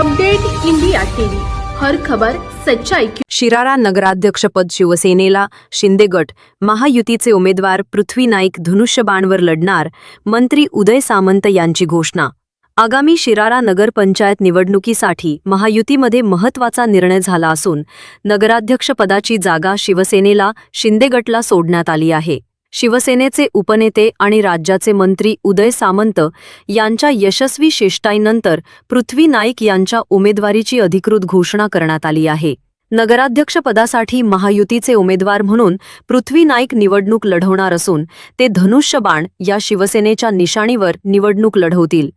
Update India TV. हर खबर सच्चाई की शिराळा नगराध्यक्षपद शिवसेनेला शिंदे गट. महायुतीचे उमेदवार पृथ्वी नाईक धनुष्यबाणवर लढणार मंत्री उदय सामंत यांची घोषणा. आगामी शिरारा नगरपंचायत निवडणुकीसाठी महायुतीमध्ये महत्त्वाचा निर्णय झाला असून नगराध्यक्षपदाची जागा शिवसेनेला शिंदे गटला सोडण्यात आली आहे. शिवसेनेचे उपनेते आणि राज्याचे मंत्री उदय सामंत यांच्या यशस्वी शेष्टाईनंतर पृथ्वी नाईक यांच्या उमेदवारीची अधिकृत घोषणा करण्यात आली आहे. नगराध्यक्षपदासाठी महायुतीचे उमेदवार म्हणून पृथ्वी नाईक निवडणूक लढवणार असून ते धनुष्यबाण या शिवसेनेच्या निशाणीवर निवडणूक लढवतील.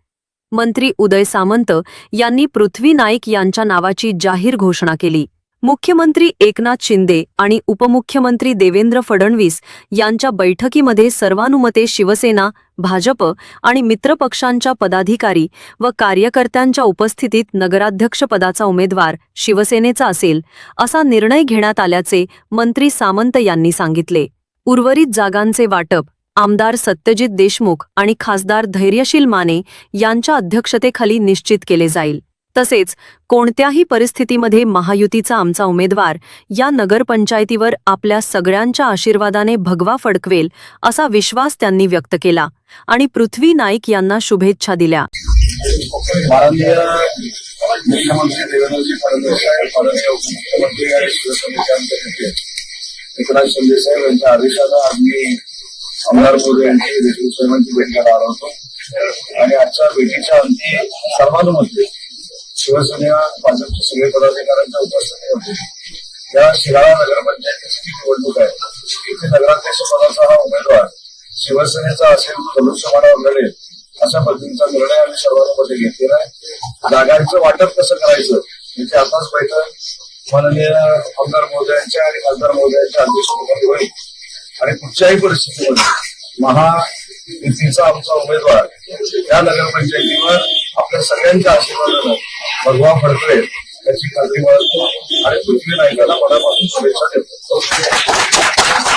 मंत्री उदय सामंत यांनी पृथ्वी नाईक यांच्या नावाची जाहीर घोषणा केली. मुख्यमंत्री एकनाथ शिंदे आणि उपमुख्यमंत्री देवेंद्र फडणवीस यांच्या बैठकीमध्ये सर्वानुमते शिवसेना भाजप आणि मित्रपक्षांच्या पदाधिकारी व कार्यकर्त्यांच्या उपस्थितीत नगराध्यक्षपदाचा उमेदवार शिवसेनेचा असेल असा निर्णय घेण्यात आल्याचे मंत्री सामंत यांनी सांगितले. उर्वरित जागांचे वाटप आमदार सत्यजित देशमुख आणि खासदार धैर्यशील माने यांच्या अध्यक्षतेखाली निश्चित केले जाईल. तसेच कोणत्याही परिस्थितीमध्ये महायुतीचा आमचा उमेदवार या नगरपंचायतीवर आपल्या सगळ्यांच्या आशीर्वादाने भगवा फडकवेल असा विश्वास त्यांनी व्यक्त केला आणि पृथ्वी नाईक यांना शुभेच्छा दिल्या. माननीय मुख्यमंत्री देवेंद्रजी फडणवीस साहेब माननीय उपमुख्यमंत्री आणि एकनाथ शिंदे साहेब यांच्या आमदार मोदी यांची भेट घ्यायला आलो होतो. आणि आजच्या भेटीच्या अंती सर्वानुमते शिवसेना भाजपचे सगळे पदाधिकाऱ्यांच्या उपस्थिती होती. या शिराळा नगरपंचायतीची निवडणूक आहे इथे नगराध्यक्ष पदाचा हा उमेदवार शिवसेनेचा असेल तो धनुष्यबाणावर लढेल अशा पद्धतीचा निर्णय आम्ही सर्वांमध्ये घेतलेला आहे. जागांचं वाटप कसं करायचं याची आताच बैठक माननीय आमदार महोदयांच्या आणि खासदार महोदयांच्या अध्यक्षतेखाली होईल. आणि कुठच्याही परिस्थितीमध्ये महायुतीचा आमचा उमेदवार. या नगरपंचायतीवर आपल्या सगळ्यांच्या आशीर्वादानं भगवा फडकळे याची खात्री बाळगतो. आणि पृथ्वी नायकाला मनापासून शुभेच्छा देतो.